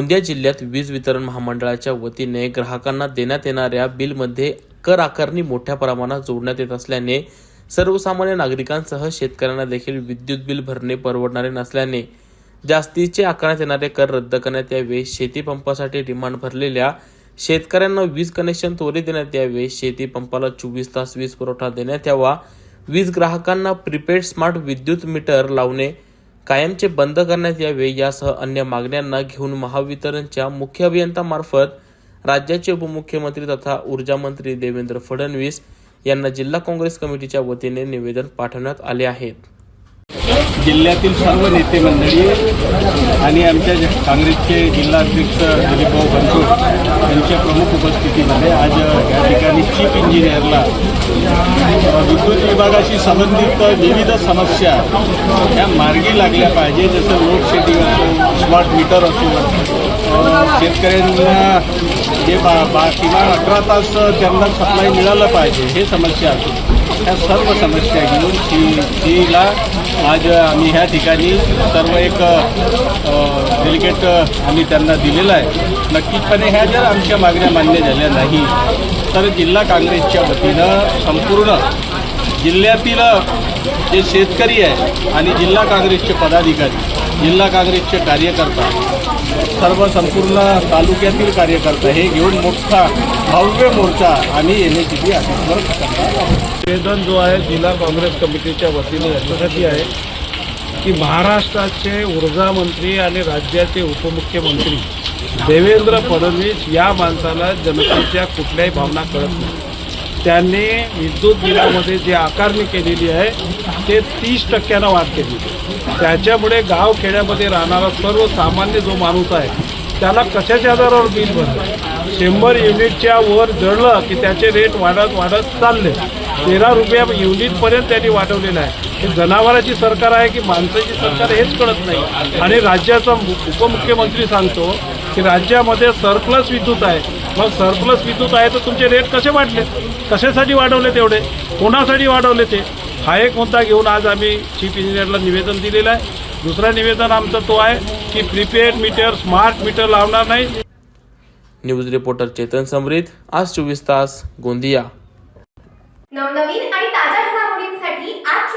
गोंदिया जिल्ह्यात वीज वितरण महामंडळाच्या वतीने ग्राहकांना देण्यात येणाऱ्या बिलमध्ये कर आकारणी मोठ्या प्रमाणात जोडण्यात येत असल्याने सर्वसामान्य नागरिकांसह शेतकऱ्यांना देखील विद्युत बिल भरणे परवडणारे नसल्याने जास्तीचे आकारण्यात येणारे कर रद्द करण्यात यावे. शेती पंपासाठी डिमांड भरलेल्या शेतकऱ्यांना वीज कनेक्शन त्वरित देण्यात यावे. शेती पंपाला चोवीस तास वीज पुरवठा देण्यात यावा. वीज ग्राहकांना प्रीपेड स्मार्ट विद्युत मीटर लावणे कायमचे बंद करण्यात यावे यासह अन्य मागण्यांना घेऊन महावितरणच्या मुख्य अभियंत्यामार्फत राज्याचे उपमुख्यमंत्री तथा ऊर्जा मंत्री देवेंद्र फडणवीस यांना जिल्हा काँग्रेस कमिटीच्या वतीने निवेदन पाठवण्यात आले आहेत. जिल्ह्यातील सर्व नेते मंडळी आणि आमच्या जे काँग्रेसचे जिल्हाध्यक्ष दिलीपभाऊ बनसोड यांच्या प्रमुख उपस्थितीमध्ये आज या ठिकाणी चीफ इंजिनियरला विद्युत विभागाशी संबंधित विविध समस्या ह्या मार्गी लागल्या पाहिजे जसं लोडशेडिंग असो स्मार्ट मीटर असो शेतकऱ्यांना जे बा बा किमान अकरा तास त्यांना सप्लाय मिळालं पाहिजे हे समस्या असो ह्या सर्व समस्या घेऊन ती तीला आज आम्ही ह्या ठिकाणी सर्व एक डेलिकेट आम्ही त्यांना दिलेला आहे. नक्कीचपणे ह्या जर आमच्या मागण्या मान्य झाल्या नाही तर जिल्हा काँग्रेसच्या वतीनं संपूर्ण जिल्ह्यातील जे शेतकरी आहे आणि जिल्हा काँग्रेसचे पदाधिकारी जिल्हा काँग्रेसचे कार्यकर्ता सर्व संपूर्ण तालुक्यातील कार्यकर्ता हे घेऊन मोठा भव्य मोर्चा आम्ही एन एच डी ऑफिसवर निवेदन जो आहे जिल्हा काँग्रेस कमिटीच्या वतीने याच्यासाठी आहे की महाराष्ट्राचे ऊर्जा मंत्री आणि राज्याचे उपमुख्यमंत्री देवेंद्र फडणवीस या माणसाला जनतेच्या कुठल्याही भावना कळत नाही. त्यांनी विद्युत बिलामध्ये जी आकारणी केलेली आहे ते तीस टक्क्यानं वाढ केली. त्याच्यामुळे गाव खेड्यामध्ये राहणारा सर्वसामान्य जो माणूस आहे त्याला कशाच्या आधारावर बिल भरलं? शंभर युनिटच्या वर जळलं की त्याचे रेट वाढत वाढत चालले. तेरा रुपया युनिटपर्यंत त्यांनी वाढवलेलं आहे. हे जनावराची सरकार आहे की माणसाची सरकार हेच कळत नाही. आणि राज्याचा उपमुख्यमंत्री सांगतो की राज्यामध्ये सरप्लस विद्युत आहे. मग सरप्लस विद्युत आहे तर तुमचे रेट कसे वाढले? कशासाठी वाढवले तेवढे? कोणासाठी वाढवले ते? हा एक मुद्दा घेऊन आज आम्ही चीफ इंजिनियरला निवेदन दिलेलं आहे. दुसरा निवेदन आमचं तो आहे की प्रीपेड मीटर स्मार्ट मीटर लावणार नाही. न्यूज रिपोर्टर चेतन समरीत आज चोवीस तास गोंदिया. नवनवीन आणि ताज्या घडामोडींसाठी आज